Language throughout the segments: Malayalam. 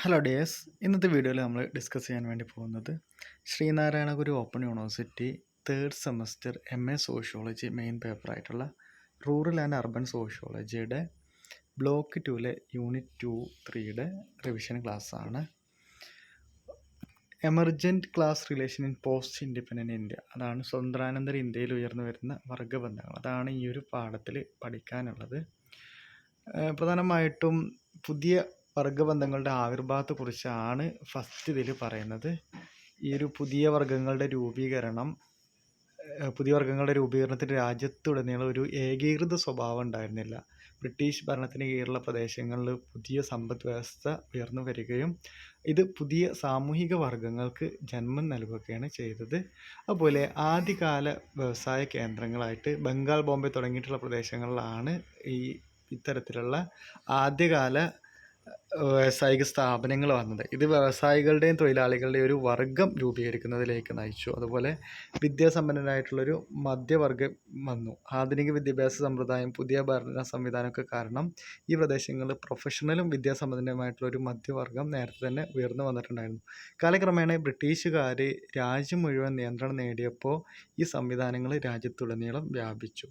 ഹലോ ഡേസ് ഇന്നത്തെ വീഡിയോയിൽ നമ്മൾ ഡിസ്കസ് ചെയ്യാൻ വേണ്ടി പോകുന്നത് Sreenarayana Guru open university third semester M A sociology main പേപ്പറായിട്ടുള്ള rural and urban സോഷ്യോളജിയുടെ ബ്ലോക്ക് ടുവിലെ യൂണിറ്റ് ടു ത്രീയുടെ റിവിഷൻ ക്ലാസ്സാണ് emergent class relation in post independent India അതാണ് സ്വതന്ത്രാനന്തര ഇന്ത്യയിൽ ഉയർന്നു വരുന്ന വർഗബന്ധങ്ങൾ. അതാണ് ഈ ഒരു പാഠത്തിൽ പഠിക്കാനുള്ളത്. പ്രധാനമായിട്ടും പുതിയ വർഗബന്ധങ്ങളുടെ ആവിർഭാവത്തെക്കുറിച്ചാണ് ഫസ്റ്റ് ഇതിൽ പറയുന്നത്. ഈ ഒരു പുതിയ വർഗങ്ങളുടെ രൂപീകരണം പുതിയ വർഗങ്ങളുടെ രൂപീകരണത്തിന് രാജ്യത്തുടനീളം ഒരു ഏകീകൃത സ്വഭാവം ഉണ്ടായിരുന്നില്ല. ബ്രിട്ടീഷ് ഭരണത്തിന് കീഴിലുള്ള പ്രദേശങ്ങളിൽ പുതിയ സമ്പദ് വ്യവസ്ഥ ഉയർന്നു വരികയും ഇത് പുതിയ സാമൂഹിക വർഗങ്ങൾക്ക് ജന്മം നൽകുകയാണ് ചെയ്തത്. അതുപോലെ ആദ്യകാല വ്യവസായ കേന്ദ്രങ്ങളായിട്ട് ബംഗാൾ ബോംബെ തുടങ്ങിയിട്ടുള്ള പ്രദേശങ്ങളിലാണ് ഈ ഇത്തരത്തിലുള്ള ആദ്യകാല വ്യാവസായിക സ്ഥാപനങ്ങൾ വന്നത്. ഇത് വ്യവസായികളുടെയും തൊഴിലാളികളുടെയും ഒരു വർഗം രൂപീകരിക്കുന്നതിലേക്ക് നയിച്ചു. അതുപോലെ വിദ്യാസമ്പന്നനായിട്ടുള്ളൊരു മധ്യവർഗം വന്നു. ആധുനിക വിദ്യാഭ്യാസ സമ്പ്രദായം പുതിയ ഭരണ സംവിധാനമൊക്കെ കാരണം ഈ പ്രദേശങ്ങളിൽ പ്രൊഫഷണലും വിദ്യാസമ്പന്നരുമായിട്ടുള്ള ഒരു മധ്യവർഗം നേരത്തെ തന്നെ ഉയർന്നു വന്നിട്ടുണ്ടായിരുന്നു. കാലക്രമേണ ബ്രിട്ടീഷുകാർ രാജ്യം മുഴുവൻ നിയന്ത്രണം നേടിയപ്പോൾ ഈ സംവിധാനങ്ങൾ രാജ്യത്തുടനീളം വ്യാപിച്ചു.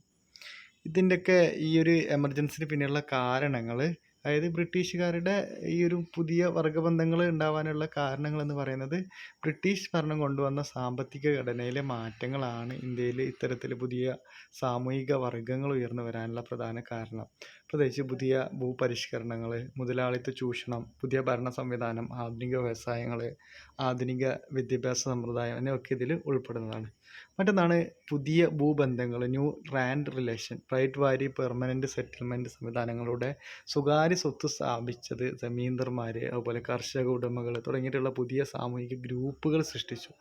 ഇതിന്റെയൊക്കെ ഈ ഒരു എമർജൻസിന് പിന്നിലുള്ള കാരണങ്ങൾ അതായത് ബ്രിട്ടീഷുകാരുടെ ഈ ഒരു പുതിയ വർഗബന്ധങ്ങൾ ഉണ്ടാവാനുള്ള കാരണങ്ങൾ എന്ന് പറയുന്നത് ബ്രിട്ടീഷ് ഭരണം കൊണ്ടുവന്ന സാമ്പത്തിക ഘടനയിലെ മാറ്റങ്ങളാണ് ഇന്ത്യയിൽ ഇത്തരത്തിൽ പുതിയ സാമൂഹിക വർഗങ്ങൾ ഉയർന്നു വരാനുള്ള പ്രധാന കാരണം. പ്രത്യേകിച്ച് പുതിയ ഭൂപരിഷ്കരണങ്ങൾ മുതലാളിത്ത ചൂഷണം പുതിയ ഭരണ സംവിധാനം ആധുനിക വ്യവസായങ്ങൾ ആധുനിക വിദ്യാഭ്യാസ സമ്പ്രദായം എന്നിവയൊക്കെ ഇതിൽ ഉൾപ്പെടുന്നതാണ്. മറ്റൊന്നാണ് പുതിയ ഭൂബന്ധങ്ങൾ new land relation ryotwari permanent settlement സംവിധാനങ്ങളുടെ സ്വകാര്യ സ്വത്ത് സ്ഥാപിച്ചത് ജമീന്ദർമാർ അതുപോലെ കർഷക ഉടമകൾ തുടങ്ങിയിട്ടുള്ള പുതിയ സാമൂഹിക ഗ്രൂപ്പുകൾ സൃഷ്ടിച്ചു.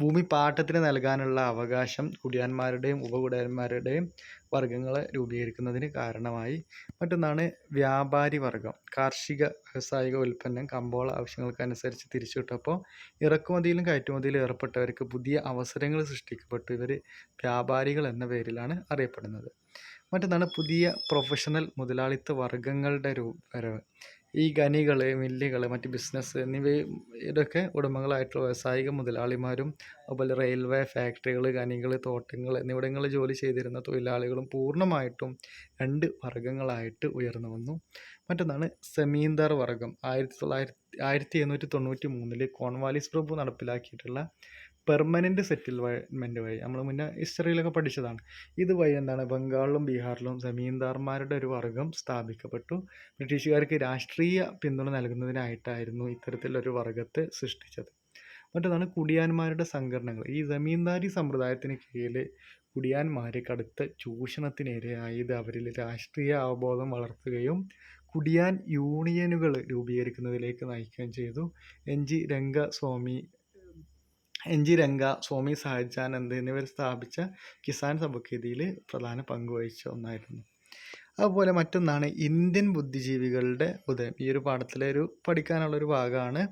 ഭൂമി പാട്ടത്തിന് നൽകാനുള്ള അവകാശം കുടിയാന്മാരുടെയും ഉപകുടിയാന്മാരുടെയും വർഗങ്ങളെ രൂപീകരിക്കുന്നതിന് കാരണമായി. മറ്റൊന്നാണ് വ്യാപാരി വർഗം കാർഷിക വ്യാവസായിക ഉൽപ്പന്നം കമ്പോള ആവശ്യങ്ങൾക്കനുസരിച്ച് തിരിച്ചുവിട്ടപ്പോൾ ഇറക്കുമതിയിലും കയറ്റുമതിയിലും ഏർപ്പെട്ടവർക്ക് പുതിയ അവസരങ്ങൾ സൃഷ്ടിക്കപ്പെട്ടു. ഇവർ വ്യാപാരികൾ എന്ന പേരിലാണ് അറിയപ്പെടുന്നത്. മറ്റൊന്നാണ് പുതിയ പ്രൊഫഷണൽ മുതലാളിത്ത വർഗങ്ങളുടെ വരവ്. ഈ ഖനികൾ മില്ലുകൾ മറ്റ് ബിസിനസ് എന്നിവ ഇതൊക്കെ ഉടമകളായിട്ടുള്ള വ്യാവസായിക മുതലാളിമാരും അതുപോലെ റെയിൽവേ ഫാക്ടറികൾ ഖനികൾ തോട്ടങ്ങൾ എന്നിവിടങ്ങളിൽ ജോലി ചെയ്തിരുന്ന തൊഴിലാളികളും പൂർണമായിട്ടും രണ്ട് വർഗങ്ങളായിട്ട് ഉയർന്നു വന്നു. മറ്റൊന്നാണ് സെമീന്ദാർ വർഗം ആയിരത്തി തൊള്ളായിരത്തി ആയിരത്തി എണ്ണൂറ്റി തൊണ്ണൂറ്റി മൂന്നിൽ കോൺവാലിസ് പ്രഭു നടപ്പിലാക്കിയിട്ടുള്ള പെർമനന്റ് സെറ്റിൽമെന്റ് വഴി. നമ്മൾ മുന്നേ ഹിസ്റ്ററിയിലൊക്കെ പഠിച്ചതാണ്. ഇത് വഴി എന്താണ്? ബംഗാളിലും ബീഹാറിലും ജമീന്ദാർമാരുടെ ഒരു വർഗം സ്ഥാപിക്കപ്പെട്ടു. ബ്രിട്ടീഷുകാർക്ക് രാഷ്ട്രീയ പിന്തുണ നൽകുന്നതിനായിട്ടായിരുന്നു ഇത്തരത്തിലൊരു വർഗത്തെ സൃഷ്ടിച്ചത്. മറ്റൊന്നാണ് കുടിയാന്മാരുടെ സംഘടനകൾ. ഈ ജമീന്ദാരി സമ്പ്രദായത്തിന് കീഴിൽ കുടിയാന്മാർ കടുത്ത ചൂഷണത്തിനിരയായി ഇത് അവരിൽ രാഷ്ട്രീയ അവബോധം വളർത്തുകയും കുടിയാൻ യൂണിയനുകൾ രൂപീകരിക്കുന്നതിലേക്ക് നയിക്കുകയും ചെയ്തു. N G Rangaswamy N G Ranga Swami Sahajanand എന്നിവർ സ്ഥാപിച്ച കിസാൻ സഭക്കേതിയിൽ പ്രധാന പങ്ക് വഹിച്ച ഒന്നായിരുന്നു. അതുപോലെ മറ്റൊന്നാണ് ഇന്ത്യൻ ബുദ്ധിജീവികളുടെ ഉദയം. ഈ ഒരു പാഠത്തിലെ ഒരു പഠിക്കാനുള്ളൊരു ഭാഗമാണ്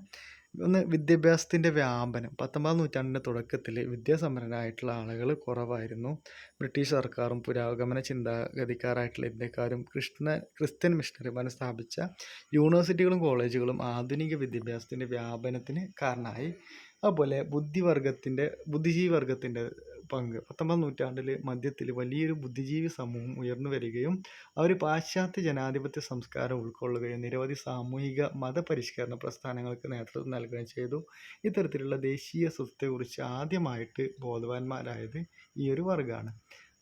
ഒന്ന് വിദ്യാഭ്യാസത്തിന്റെ വ്യാപനം. പത്തൊമ്പതാം നൂറ്റാണ്ടിന്റെ തുടക്കത്തിൽ വിദ്യാസമ്പന്നരായിട്ടുള്ള ആളുകൾ കുറവായിരുന്നു. ബ്രിട്ടീഷ് സർക്കാരും പുരോഗമന ചിന്താഗതിക്കാരായിട്ടുള്ള ഇന്ത്യക്കാരും കൃഷ്ണ ക്രിസ്ത്യൻ മിഷണറിമാരും സ്ഥാപിച്ച യൂണിവേഴ്സിറ്റികളും കോളേജുകളും ആധുനിക വിദ്യാഭ്യാസത്തിന്റെ വ്യാപനത്തിന് കാരണമായി. അതുപോലെ ബുദ്ധിവർഗത്തിന്റെ ബുദ്ധിജീവി വർഗത്തിന്റെ പങ്ക്. പത്തൊമ്പതാം നൂറ്റാണ്ടിൽ മധ്യത്തിൽ വലിയൊരു ബുദ്ധിജീവി സമൂഹം ഉയർന്നു വരികയും അവർ പാശ്ചാത്യ ജനാധിപത്യ സംസ്കാരം ഉൾക്കൊള്ളുകയും നിരവധി സാമൂഹിക മതപരിഷ്കരണ പ്രസ്ഥാനങ്ങൾക്ക് നേതൃത്വം നൽകുകയും ചെയ്തു. ഇത്തരത്തിലുള്ള ദേശീയ സ്വത്തെക്കുറിച്ച് ആദ്യമായിട്ട് ബോധവാന്മാരായത് ഈ ഒരു വർഗമാണ്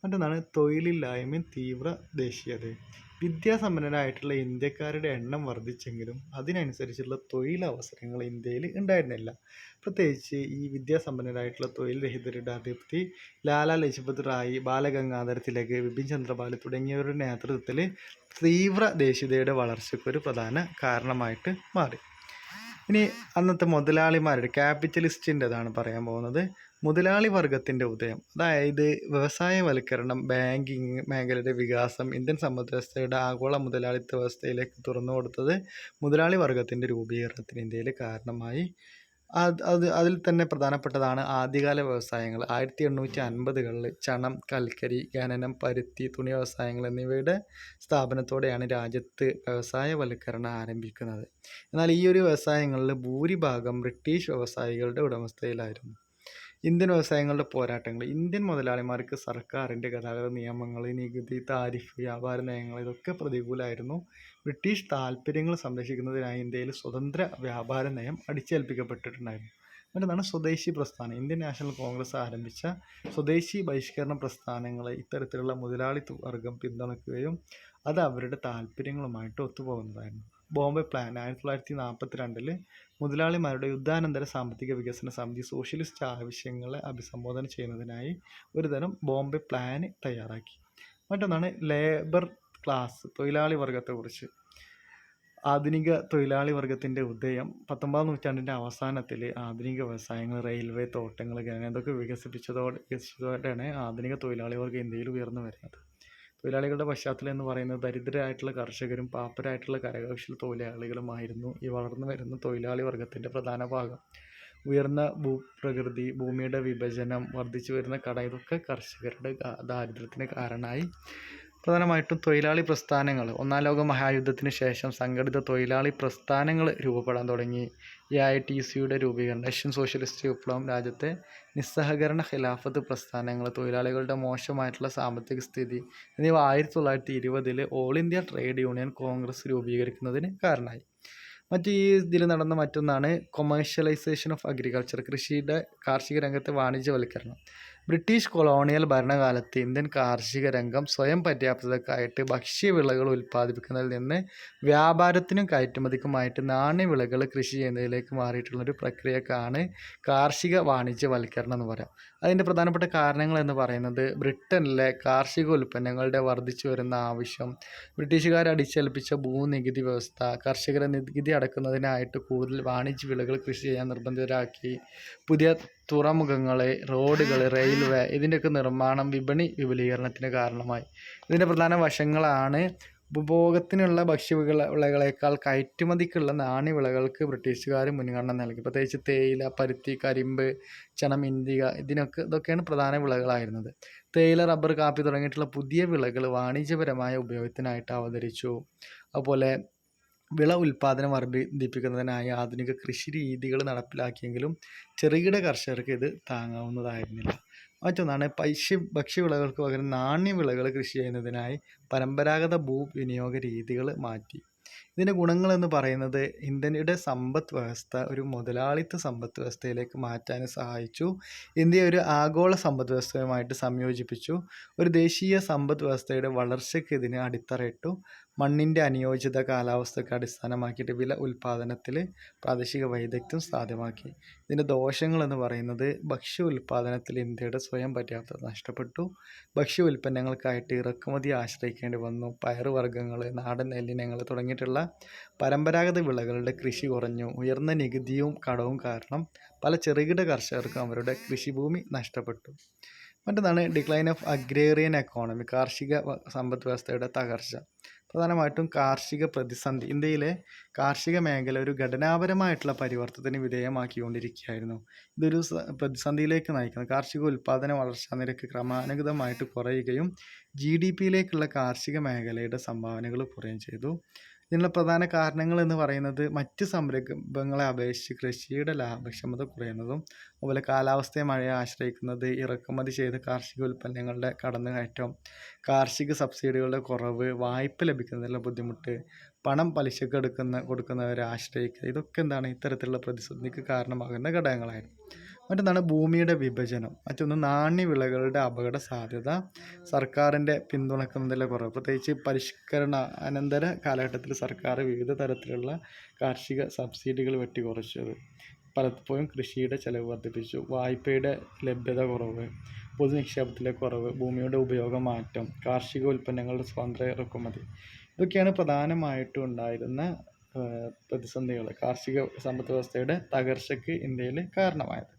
മറ്റൊന്നാണ് തൊഴിലില്ലായ്മയും തീവ്ര ദേശീയതയും വിദ്യാസമ്പന്നരായിട്ടുള്ള ഇന്ത്യക്കാരുടെ എണ്ണം വർദ്ധിച്ചെങ്കിലും അതിനനുസരിച്ചുള്ള തൊഴിലവസരങ്ങൾ ഇന്ത്യയിൽ ഉണ്ടായിരുന്നില്ല. പ്രത്യേകിച്ച് ഈ വിദ്യാസമ്പന്നരായിട്ടുള്ള തൊഴിൽ രഹിതരുടെ അതിർത്തി ലാലാ ലജ്പത് റായി ബാലഗംഗാധര തിലക് ബിപിൻ ചന്ദ്രപാൽ തുടങ്ങിയവരുടെ നേതൃത്വത്തിൽ തീവ്ര ദേശീയതയുടെ വളർച്ചയ്ക്കൊരു പ്രധാന കാരണമായിട്ട് മാറി. ഇനി അന്നത്തെ മുതലാളിമാരുടെ ക്യാപിറ്റലിസ്റ്റിന്റെതാണ് പറയാൻ പോകുന്നത്. മുതലാളി വർഗത്തിന്റെ ഉദയം. അതായത് വ്യവസായവൽക്കരണം ബാങ്കിങ് മേഖലയുടെ വികാസം ഇന്ത്യൻ സമ്പദ് വ്യവസ്ഥയുടെ ആഗോള മുതലാളിത്ത വ്യവസ്ഥയിലേക്ക് തുറന്നു കൊടുത്തത് മുതലാളി വർഗത്തിന്റെ രൂപീകരണത്തിന് ഇന്ത്യയിൽ കാരണമായി. അത് അത് അതിൽ തന്നെ പ്രധാനപ്പെട്ടതാണ് ആദ്യകാല വ്യവസായങ്ങൾ. ആയിരത്തി എണ്ണൂറ്റി അൻപതുകളിൽ ചണം കൽക്കരി ഖനനം പരുത്തി തുണി വ്യവസായങ്ങൾ എന്നിവയുടെ സ്ഥാപനത്തോടെയാണ് രാജ്യത്ത് വ്യവസായവൽക്കരണം ആരംഭിക്കുന്നത്. എന്നാൽ ഈ ഒരു വ്യവസായങ്ങളിൽ ഭൂരിഭാഗം ബ്രിട്ടീഷ് വ്യവസായികളുടെ ഉടമസ്ഥതയിലായിരുന്നു. ഇന്ത്യൻ വ്യവസായങ്ങളുടെ പോരാട്ടങ്ങൾ ഇന്ത്യൻ മുതലാളിമാർക്ക് സർക്കാരിന്റെ ഗതാഗത നിയമങ്ങൾ നികുതി താരിഫ് വ്യാപാര നയങ്ങൾ ഇതൊക്കെ പ്രതികൂലമായിരുന്നു. ബ്രിട്ടീഷ് താല്പര്യങ്ങൾ സംരക്ഷിക്കുന്നതിനായി ഇന്ത്യയിൽ സ്വതന്ത്ര വ്യാപാര നയം അടിച്ചേൽപ്പിക്കപ്പെട്ടിട്ടുണ്ടായിരുന്നു. മറ്റൊന്നാണ് സ്വദേശി പ്രസ്ഥാനം. ഇന്ത്യൻ നാഷണൽ കോൺഗ്രസ് ആരംഭിച്ച സ്വദേശി ബഹിഷ്കരണ പ്രസ്ഥാനങ്ങളെ ഇത്തരത്തിലുള്ള മുതലാളിത്ത വർഗം പിന്തുണയ്ക്കുകയും അത് അവരുടെ താല്പര്യങ്ങളുമായിട്ട് ഒത്തുപോകുന്നതായിരുന്നു. ബോംബെ പ്ലാൻ ആയിരത്തി തൊള്ളായിരത്തി നാൽപ്പത്തി രണ്ടിൽ മുതലാളിമാരുടെ യുദ്ധാനന്തര സാമ്പത്തിക വികസന സമിതി സോഷ്യലിസ്റ്റ് ആവശ്യങ്ങളെ അഭിസംബോധന ചെയ്യുന്നതിനായി ഒരുതരം ബോംബെ പ്ലാൻ തയ്യാറാക്കി. മറ്റൊന്നാണ് ലേബർ ക്ലാസ് തൊഴിലാളി വർഗത്തെക്കുറിച്ച് ആധുനിക തൊഴിലാളി വർഗത്തിന്റെ ഉദയം പത്തൊമ്പതാം നൂറ്റാണ്ടിന്റെ അവസാനത്തിൽ ആധുനിക വ്യവസായങ്ങൾ റെയിൽവേ തോട്ടങ്ങൾ ഖനനം ഇതൊക്കെ വികസിപ്പിച്ചതോടെ വികസിച്ചതോടെയാണ് ആധുനിക തൊഴിലാളി വർഗം ഇന്ത്യയിൽ ഉയർന്നു വരുന്നത്. തൊഴിലാളികളുടെ പശ്ചാത്തലം എന്ന് പറയുന്നത് ദരിദ്രരായിട്ടുള്ള കർഷകരും പാപ്പരായിട്ടുള്ള കരകൗശല തൊഴിലാളികളുമായിരുന്നു ഈ വളർന്നു വരുന്ന തൊഴിലാളി വർഗത്തിന്റെ പ്രധാന ഭാഗം. ഉയർന്ന ഭൂപ്രകൃതി ഭൂമിയുടെ വിഭജനം വർദ്ധിച്ചു വരുന്ന കട ഇതൊക്കെ കർഷകരുടെ ദാരിദ്ര്യത്തിന് കാരണമായി പ്രധാനമായിട്ടും തൊഴിലാളി പ്രസ്ഥാനങ്ങൾ. ഒന്നാം ലോക മഹായുദ്ധത്തിന് ശേഷം സംഘടിത തൊഴിലാളി പ്രസ്ഥാനങ്ങൾ രൂപപ്പെടാൻ തുടങ്ങി. എ ഐ ടി സിയുടെ രൂപീകരണം റഷ്യൻ സോഷ്യലിസ്റ്റ് വിപ്ലവം രാജ്യത്തെ നിസ്സഹകരണ ഖിലാഫത്ത് പ്രസ്ഥാനങ്ങൾ തൊഴിലാളികളുടെ മോശമായിട്ടുള്ള സാമ്പത്തിക സ്ഥിതി എന്നിവ ആയിരത്തി തൊള്ളായിരത്തി ഇരുപതിൽ All India Trade Union Congress രൂപീകരിക്കുന്നതിന് കാരണമായി. മറ്റ് ഈ ഇതിൽ നടന്ന മറ്റൊന്നാണ് കൊമേഴ്ഷ്യലൈസേഷൻ ഓഫ് അഗ്രികൾച്ചർ കൃഷിയുടെ കാർഷിക രംഗത്തെ വാണിജ്യവൽക്കരണം. ബ്രിട്ടീഷ് കൊളോണിയൽ ഭരണകാലത്ത് ഇന്ത്യൻ കാർഷിക രംഗം സ്വയം പര്യാപ്തതക്കായിട്ട് ഭക്ഷ്യവിളകൾ ഉൽപ്പാദിപ്പിക്കുന്നതിൽ നിന്ന് വ്യാപാരത്തിനും കയറ്റുമതിക്കുമായിട്ട് നാണ്യവിളകൾ കൃഷി ചെയ്യുന്നതിലേക്ക് മാറിയിട്ടുള്ളൊരു പ്രക്രിയക്കാണ് കാർഷിക വാണിജ്യവൽക്കരണം എന്ന് പറയാം. അതിന്റെ പ്രധാനപ്പെട്ട കാരണങ്ങൾ എന്ന് പറയുന്നത് ബ്രിട്ടനിലെ കാർഷിക ഉൽപ്പന്നങ്ങളുടെ വർദ്ധിച്ചു വരുന്ന ആവശ്യം ബ്രിട്ടീഷുകാർ അടിച്ചേൽപ്പിച്ച ഭൂനികുതി വ്യവസ്ഥ കർഷകരെ നികുതി അടക്കുന്നതിനായിട്ട് കൂടുതൽ വാണിജ്യ വിളകൾ കൃഷി ചെയ്യാൻ നിർബന്ധിതരാക്കി പുതിയ തുറമുഖങ്ങൾ റോഡുകൾ റെയിൽവേ ഇതിന്റെയൊക്കെ നിർമ്മാണം വിപണി വിപുലീകരണത്തിന് കാരണമായി. ഇതിന്റെ പ്രധാന വശങ്ങളാണ് ഉപഭോഗത്തിനുള്ള ഭക്ഷ്യവിള വിളകളേക്കാൾ കയറ്റുമതിക്കുള്ള നാണ്യവിളകൾക്ക് ബ്രിട്ടീഷുകാർ മുൻഗണന നൽകി. പ്രത്യേകിച്ച് തേയില പരുത്തി കരിമ്പ് ചണം ഇന്ത്യ ഇതിനൊക്കെ ഇതൊക്കെയാണ് പ്രധാന വിളകളായിരുന്നത്. തേയില റബ്ബർ കാപ്പി തുടങ്ങിയിട്ടുള്ള പുതിയ വിളകൾ വാണിജ്യപരമായ ഉപയോഗത്തിനായിട്ട് അവതരിച്ചു. അതുപോലെ വിള ഉൽപ്പാദനം വർദ്ധിപ്പിക്കുന്നതിനായി ആധുനിക കൃഷി രീതികൾ നടപ്പിലാക്കിയെങ്കിലും ചെറുകിട കർഷകർക്ക് ഇത് താങ്ങാവുന്നതായിരുന്നില്ല. മറ്റൊന്നാണ് പൈശ്യ ഭക്ഷ്യവിളകൾക്ക് പകരം നാണ്യവിളകൾ കൃഷി ചെയ്യുന്നതിനായി പരമ്പരാഗത ഭൂവിനിയോഗ രീതികൾ മാറ്റി. ഇതിന്റെ ഗുണങ്ങളെന്ന് പറയുന്നത് ഇന്ത്യയുടെ സമ്പദ് വ്യവസ്ഥ ഒരു മുതലാളിത്ത സമ്പദ് വ്യവസ്ഥയിലേക്ക് മാറ്റാൻ സഹായിച്ചു. ഇന്ത്യയെ ഒരു ആഗോള സമ്പദ് വ്യവസ്ഥയുമായിട്ട് സംയോജിപ്പിച്ചു. ഒരു ദേശീയ സമ്പദ് വ്യവസ്ഥയുടെ വളർച്ചയ്ക്ക് ഇതിന് അടിത്തറയിട്ടു. മണ്ണിന്റെ അനുയോജ്യത കാലാവസ്ഥയ്ക്ക് അടിസ്ഥാനമാക്കിയിട്ട് വില ഉൽപ്പാദനത്തിൽ പ്രാദേശിക വൈദഗ്ധ്യം സാധ്യമാക്കി. ഇതിന്റെ ദോഷങ്ങൾ എന്ന് പറയുന്നത് ഭക്ഷ്യ ഉൽപ്പാദനത്തിൽ ഇന്ത്യയുടെ സ്വയം പര്യാപ്തത നഷ്ടപ്പെട്ടു. ഭക്ഷ്യ ഉൽപ്പന്നങ്ങൾക്കായിട്ട് ഇറക്കുമതി ആശ്രയിക്കേണ്ടി വന്നു. പയറുവർഗങ്ങൾ നാടൻ നെല്ലിനങ്ങൾ തുടങ്ങിയിട്ടുള്ള പരമ്പരാഗത വിളകളുടെ കൃഷി കുറഞ്ഞു. ഉയർന്ന നികുതിയും കടവും കാരണം പല ചെറുകിട കർഷകർക്കും അവരുടെ കൃഷിഭൂമി നഷ്ടപ്പെട്ടു. മറ്റൊന്നാണ് ഡിക്ലൈൻ ഓഫ് അഗ്രേറിയൻ എക്കോണമി കാർഷിക സമ്പദ് വ്യവസ്ഥയുടെ തകർച്ച. പ്രധാനമായിട്ടും കാർഷിക പ്രതിസന്ധി ഇന്ത്യയിലെ കാർഷിക മേഖല ഒരു ഘടനാപരമായിട്ടുള്ള പരിവർത്തനത്തിന് വിധേയമാക്കിക്കൊണ്ടിരിക്കുകയായിരുന്നു. ഇതൊരു പ്രതിസന്ധിയിലേക്ക് നയിക്കുന്നു. കാർഷിക ഉൽപ്പാദന വളർച്ചാ നിരക്ക് ക്രമാനുഗതമായിട്ട് കുറയുകയും ജി ഡി പിയിലേക്കുള്ള കാർഷിക മേഖലയുടെ സംഭാവനകൾ കുറയുകയും ചെയ്തു. ഇതിനുള്ള പ്രധാന കാരണങ്ങൾ എന്ന് പറയുന്നത് മറ്റ് സംരംഭങ്ങളെ അപേക്ഷിച്ച് കൃഷിയുടെ ലാഭക്ഷമത കുറയുന്നതും അതുപോലെ കാലാവസ്ഥയെ മഴയെ ആശ്രയിക്കുന്നത് ഇറക്കുമതി ചെയ്ത കാർഷിക ഉൽപ്പന്നങ്ങളുടെ കടന്നുകയറ്റം കാർഷിക സബ്സിഡികളുടെ കുറവ് വായ്പ ലഭിക്കുന്നതിലുള്ള ബുദ്ധിമുട്ട് പണം പലിശക്ക് എടുക്കുന്ന കൊടുക്കുന്നവരെ ആശ്രയിക്കുക ഇതൊക്കെ എന്താണ് ഇത്തരത്തിലുള്ള പ്രതിസന്ധിക്ക് കാരണമാകുന്ന ഘടകങ്ങളായിരുന്നു. മറ്റൊന്നാണ് ഭൂമിയുടെ വിഭജനം? മറ്റൊന്ന് നാണ്യവിളകളുടെ അപകട സാധ്യത സർക്കാരിന്റെ പിന്തുണക്കുന്നതിലെ കുറവ്. പ്രത്യേകിച്ച് പരിഷ്കരണ അനന്തര കാലഘട്ടത്തിൽ സർക്കാർ വിവിധ തരത്തിലുള്ള കാർഷിക സബ്സിഡികൾ വെട്ടിക്കുറച്ചത്. പലപ്പോഴും കൃഷിയുടെ ചെലവ് വർദ്ധിപ്പിച്ചു. വായ്പയുടെ ലഭ്യത കുറവ്. പൊതു നിക്ഷേപത്തിലെ കുറവ്. ഭൂമിയുടെ ഉപയോഗ മാറ്റം കാർഷിക ഉൽപ്പന്നങ്ങളുടെ സ്വതന്ത്ര ഇറക്കുമതി. ഇതൊക്കെയാണ് പ്രധാനമായിട്ടും ഉണ്ടായിരുന്ന പ്രതിസന്ധികൾ. കാർഷിക സമ്പദ് വ്യവസ്ഥയുടെ തകർച്ചയ്ക്ക് ഇന്ത്യയിൽ കാരണമായത്.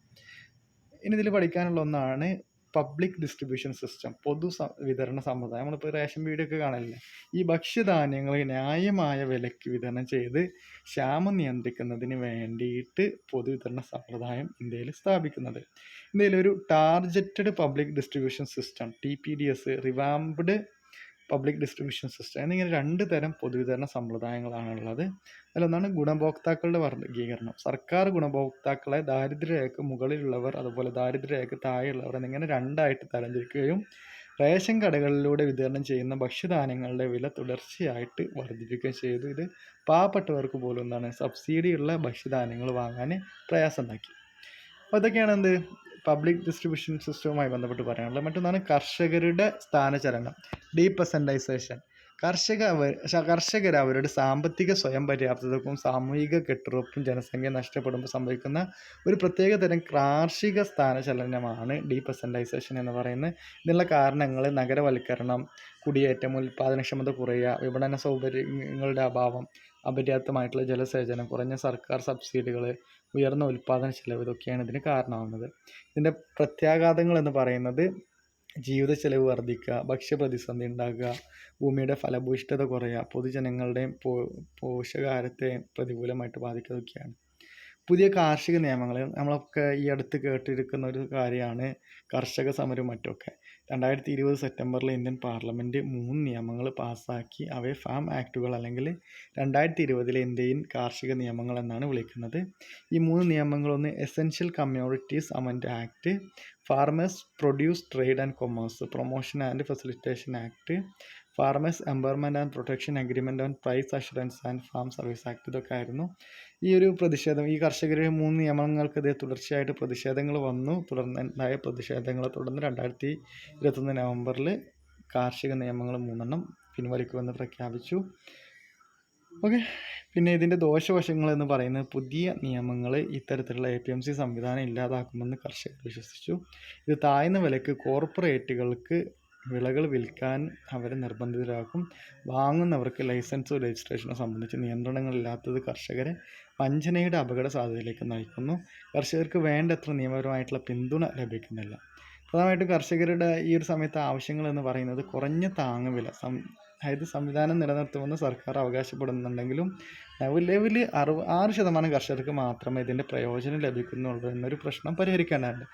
ഇനി ഇതിൽ പഠിക്കാനുള്ള ഒന്നാണ് പബ്ലിക് ഡിസ്ട്രിബ്യൂഷൻ സിസ്റ്റം പൊതു വിതരണ സമ്പ്രദായം. നമ്മളിപ്പോൾ റേഷൻ വീടൊക്കെ കാണലില്ലേ? ഈ ഭക്ഷ്യധാന്യങ്ങൾ ന്യായമായ വിലയ്ക്ക് വിതരണം ചെയ്ത് ക്ഷാമം നിയന്ത്രിക്കുന്നതിന് വേണ്ടിയിട്ട് പൊതുവിതരണ സമ്പ്രദായം ഇന്ത്യയിൽ സ്ഥാപിക്കുന്നത്. ഇന്ത്യയിലൊരു targeted public distribution system T P D S revamped public distribution system എന്നിങ്ങനെ രണ്ട് തരം പൊതുവിതരണ സമ്പ്രദായങ്ങളാണുള്ളത്. അതിലൊന്നാണ് ഗുണഭോക്താക്കളുടെ വർഗീകരണം സർക്കാർ ഗുണഭോക്താക്കളെ ദാരിദ്ര്യരേഖ മുകളിലുള്ളവർ അതുപോലെ ദാരിദ്ര്യരേഖ താഴെയുള്ളവർ എന്നിങ്ങനെ രണ്ടായിട്ട് തരംതിരിക്കുകയും റേഷൻ കടകളിലൂടെ വിതരണം ചെയ്യുന്ന ഭക്ഷ്യധാന്യങ്ങളുടെ വില തുടർച്ചയായിട്ട് വർദ്ധിപ്പിക്കുകയും ചെയ്തു. ഇത് പാവപ്പെട്ടവർക്ക് പോലും എന്താണ് സബ്സിഡിയുള്ള ഭക്ഷ്യധാന്യങ്ങൾ വാങ്ങാൻ പ്രയാസം ഉണ്ടാക്കി അപ്പോൾ ഇതൊക്കെയാണ് എന്ത്? പബ്ലിക് ഡിസ്ട്രിബ്യൂഷൻ സിസ്റ്റവുമായി ബന്ധപ്പെട്ട് പറയാനുള്ളത്. മറ്റൊന്നാണ് കർഷകരുടെ സ്ഥാനചലനം ഡീപെസന്റൈസേഷൻ കർഷക കർഷകർ അവരുടെ സാമ്പത്തിക സ്വയം പര്യാപ്തതക്കും സാമൂഹിക കെട്ടുറപ്പും ജനസംഖ്യ നഷ്ടപ്പെടുമ്പോൾ സംഭവിക്കുന്ന ഒരു പ്രത്യേക തരം കാർഷിക സ്ഥാനചലനമാണ് ഡീപെസന്റൈസേഷൻ എന്ന് പറയുന്നത്. ഇതിനുള്ള കാരണങ്ങൾ നഗരവൽക്കരണം കുടിയേറ്റം ഉൽപ്പാദനക്ഷമത കുറയുക വിപണന സൗകര്യങ്ങളുടെ അഭാവം അപര്യാപ്തമായിട്ടുള്ള ജലസേചനം കുറഞ്ഞ സർക്കാർ സബ്സിഡികൾ ഉയർന്ന ഉൽപ്പാദന ചെലവ് ഇതൊക്കെയാണ് ഇതിന് കാരണമാകുന്നത് ഇതിന്റെ പ്രത്യാഘാതങ്ങൾ എന്ന് പറയുന്നത് ജീവിത ചെലവ് വർദ്ധിക്കുക ഭക്ഷ്യപ്രതിസന്ധി ഉണ്ടാകുക ഭൂമിയുടെ ഫലഭൂയിഷ്ഠത കുറയുക പൊതുജനങ്ങളുടെയും പോ പോഷകാഹാരത്തെ പ്രതികൂലമായിട്ട് ബാധിക്കുന്നതൊക്കെയാണ്. പുതിയ കാർഷിക നിയമങ്ങൾ നമ്മളൊക്കെ ഈ അടുത്ത് കേട്ടിരിക്കുന്ന ഒരു കാര്യമാണ് കർഷക സമരവും മറ്റുമൊക്കെ രണ്ടായിരത്തി ഇരുപത് സെപ്റ്റംബറിൽ ഇന്ത്യൻ പാർലമെന്റ് മൂന്ന് നിയമങ്ങൾ പാസ്സാക്കി അവയെ ഫാം ആക്റ്റുകൾ അല്ലെങ്കിൽ രണ്ടായിരത്തി ഇരുപതിലെ ഇന്ത്യൻ കാർഷിക നിയമങ്ങൾ എന്നാണ് വിളിക്കുന്നത്. ഈ മൂന്ന് നിയമങ്ങളൊന്ന് essential communities amend act farmers produce trade and commerce promotion and facilitation act farmers empowerment and protection agreement on price assurance and farm service act ഇതൊക്കെ ആയിരുന്നു. ഈ ഒരു പ്രതിഷേധം ഈ കർഷകരുടെ മൂന്ന് നിയമങ്ങൾക്കെതിരെ തുടർച്ചയായിട്ട് പ്രതിഷേധങ്ങൾ വന്നു. തുടർന്ന് ഉണ്ടായ പ്രതിഷേധങ്ങളെ തുടർന്ന് രണ്ടായിരത്തി ഇരുപത്തൊന്ന് നവംബറിൽ കാർഷിക നിയമങ്ങൾ മൂന്നെണ്ണം പിൻവലിക്കുമെന്ന് പ്രഖ്യാപിച്ചു. ഓക്കെ പിന്നെ ഇതിന്റെ ദോഷവശങ്ങൾ എന്ന് പറയുന്നത് പുതിയ നിയമങ്ങൾ ഇത്തരത്തിലുള്ള എ പി എം സി സംവിധാനം ഇല്ലാതാക്കുമെന്ന് കർഷകർ വിശ്വസിച്ചു. ഇത് താഴ്ന്ന വിലക്ക് കോർപ്പറേറ്റുകൾക്ക് വിളകൾ വിൽക്കാൻ അവരെ നിർബന്ധിതരാക്കും. വാങ്ങുന്നവർക്ക് ലൈസൻസോ രജിസ്ട്രേഷനോ സംബന്ധിച്ച് നിയന്ത്രണങ്ങളില്ലാത്തത് കർഷകരെ വഞ്ചനയുടെ അപകട സാധ്യതയിലേക്ക് നയിക്കുന്നു. കർഷകർക്ക് വേണ്ടത്ര നിയമപരമായിട്ടുള്ള പിന്തുണ ലഭിക്കുന്നില്ല. പ്രധാനമായിട്ടും കർഷകരുടെ ഈ ഒരു സമയത്ത് ആവശ്യങ്ങൾ എന്ന് പറയുന്നത് കുറഞ്ഞ താങ്ങുവില സം അതായത് സംവിധാനം നിലനിർത്തുമെന്ന് സർക്കാർ അവകാശപ്പെടുന്നുണ്ടെങ്കിലും നിലവിൽ അറുപ ആറ് ശതമാനം കർഷകർക്ക് മാത്രമേ ഇതിന്റെ പ്രയോജനം ലഭിക്കുന്നുള്ളൂ എന്നൊരു പ്രശ്നം പരിഹരിക്കാനാണ്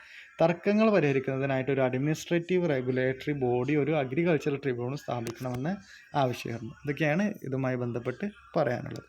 തർക്കങ്ങൾ പരിഹരിക്കുന്നതിനായിട്ട് ഒരു അഡ്മിനിസ്ട്രേറ്റീവ് റെഗുലേറ്ററി ബോഡി ഒരു അഗ്രികൾച്ചറൽ ട്രിബ്യൂണൽ സ്ഥാപിക്കണമെന്ന് ആവശ്യമായിരുന്നു ഇതൊക്കെയാണ് ഇതുമായി ബന്ധപ്പെട്ട് പറയാനുള്ളത്.